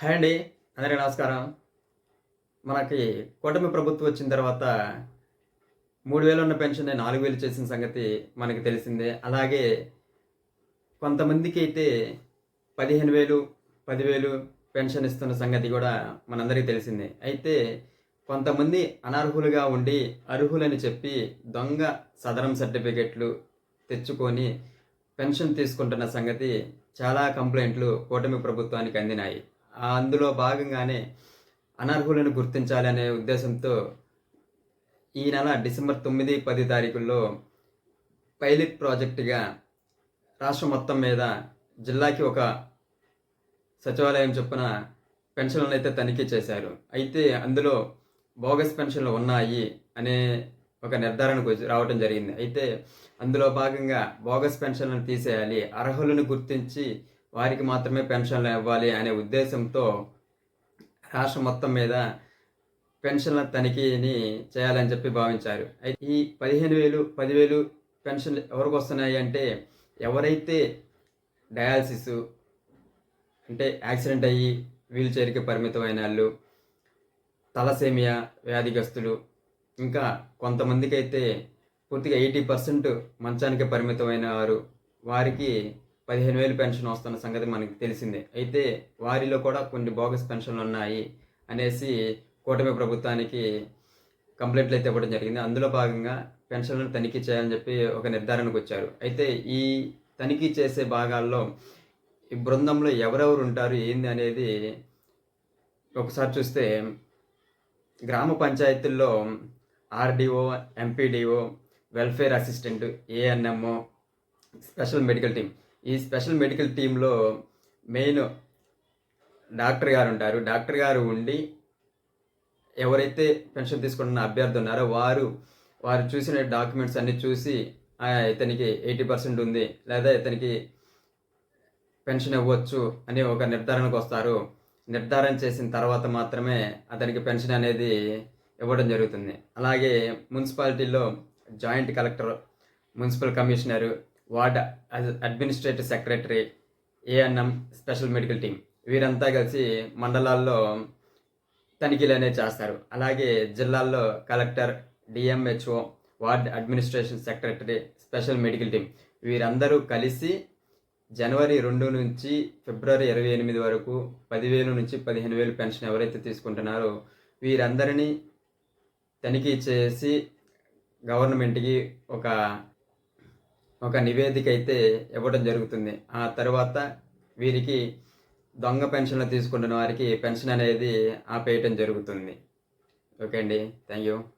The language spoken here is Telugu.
హాయ్ అండి. అందరికీ నమస్కారం. మనకి కూటమి ప్రభుత్వం వచ్చిన తర్వాత మూడు వేలు ఉన్న పెన్షన్ నాలుగు వేలు చేసిన సంగతి మనకి తెలిసిందే. అలాగే కొంతమందికి అయితే పదిహేను వేలు పదివేలు పెన్షన్ ఇస్తున్న సంగతి కూడా మనందరికీ తెలిసిందే. అయితే కొంతమంది అనర్హులుగా ఉండి అర్హులని చెప్పి దొంగ సదరం సర్టిఫికెట్లు తెచ్చుకొని పెన్షన్ తీసుకుంటున్న సంగతి చాలా కంప్లైంట్లు కూటమి ప్రభుత్వానికి అందినాయి. అందులో భాగంగానే అనర్హులను గుర్తించాలి అనే ఉద్దేశంతో ఈ నెల డిసెంబర్ తొమ్మిది పది తారీఖుల్లో పైలట్ ప్రాజెక్టుగా రాష్ట్రం మొత్తం మీద జిల్లాకి ఒక సచివాలయం చొప్పున పెన్షన్లను అయితే తనిఖీ చేశారు. అయితే అందులో బోగస్ పెన్షన్లు ఉన్నాయి అనే ఒక నిర్ధారణకు రావడం జరిగింది. అయితే అందులో భాగంగా బోగస్ పెన్షన్లను తీసేయాలి అర్హులను గుర్తించి వారికి మాత్రమే పెన్షన్లు ఇవ్వాలి అనే ఉద్దేశంతో రాష్ట్రం మొత్తం మీద పెన్షన్ల తనిఖీని చేయాలని చెప్పి భావించారు. అయితే ఈ పదిహేను వేలు పదివేలు పెన్షన్లు ఎవరికి వస్తున్నాయి అంటే ఎవరైతే డయాలసిస్ అంటే యాక్సిడెంట్ అయ్యి వీల్ చైర్కి పరిమితమైన వాళ్ళు తలసేమియా వ్యాధిగ్రస్తులు ఇంకా కొంతమందికి అయితే పూర్తిగా ఎయిటీ పర్సెంట్ మంచానికి పరిమితమైన వారు వారికి పదిహేను వేలు పెన్షన్ వస్తున్న సంగతి మనకి తెలిసిందే. అయితే వారిలో కూడా కొన్ని బోగస్ పెన్షన్లు ఉన్నాయి అనేసి కూటమి ప్రభుత్వానికి కంప్లైంట్లు అయితే ఇవ్వడం జరిగింది. అందులో భాగంగా పెన్షన్లను తనిఖీ చేయాలని చెప్పి ఒక నిర్ధారణకు వచ్చారు. అయితే ఈ తనిఖీ చేసే భాగాల్లో ఈ బృందంలో ఎవరెవరు ఉంటారు ఏంది అనేది ఒకసారి చూస్తే గ్రామ పంచాయతీల్లో RDO MPDO welfare assistant ANMO special medical team ఈ స్పెషల్ మెడికల్ టీంలో మెయిన్ డాక్టర్ గారు ఉంటారు. డాక్టర్ గారు ఉండి ఎవరైతే పెన్షన్ తీసుకుంటున్న అభ్యర్థి ఉన్నారో వారు వారు చూసిన డాక్యుమెంట్స్ అన్నీ చూసి ఇతనికి ఎయిటీ పర్సెంట్ ఉంది లేదా ఇతనికి పెన్షన్ ఇవ్వచ్చు అని ఒక నిర్ధారణకు వస్తారు. నిర్ధారణ చేసిన తర్వాత మాత్రమే అతనికి పెన్షన్ అనేది ఇవ్వడం జరుగుతుంది. అలాగే మున్సిపాలిటీలో joint collector municipal commissioner ward ad- administrative secretary ANM special medical team వీరంతా కలిసి మండలాల్లో తనిఖీలు అనేవి చేస్తారు. అలాగే జిల్లాల్లో collector DMHO ward administration secretary special medical team వీరందరూ కలిసి జనవరి రెండు నుంచి ఫిబ్రవరి ఇరవై ఎనిమిది వరకు పదివేలు నుంచి పదిహేను వేలు పెన్షన్ ఎవరైతే తీసుకుంటున్నారో వీరందరినీ తనిఖీ చేసి గవర్నమెంట్కి ఒక ఒక నివేదిక అయితే ఇవ్వడం జరుగుతుంది. ఆ తర్వాత వీరికి దొంగ పెన్షన్లు తీసుకుంటున్న వారికి పెన్షన్ అనేది ఆపేయటం జరుగుతుంది. ఓకే అండి. Thank you.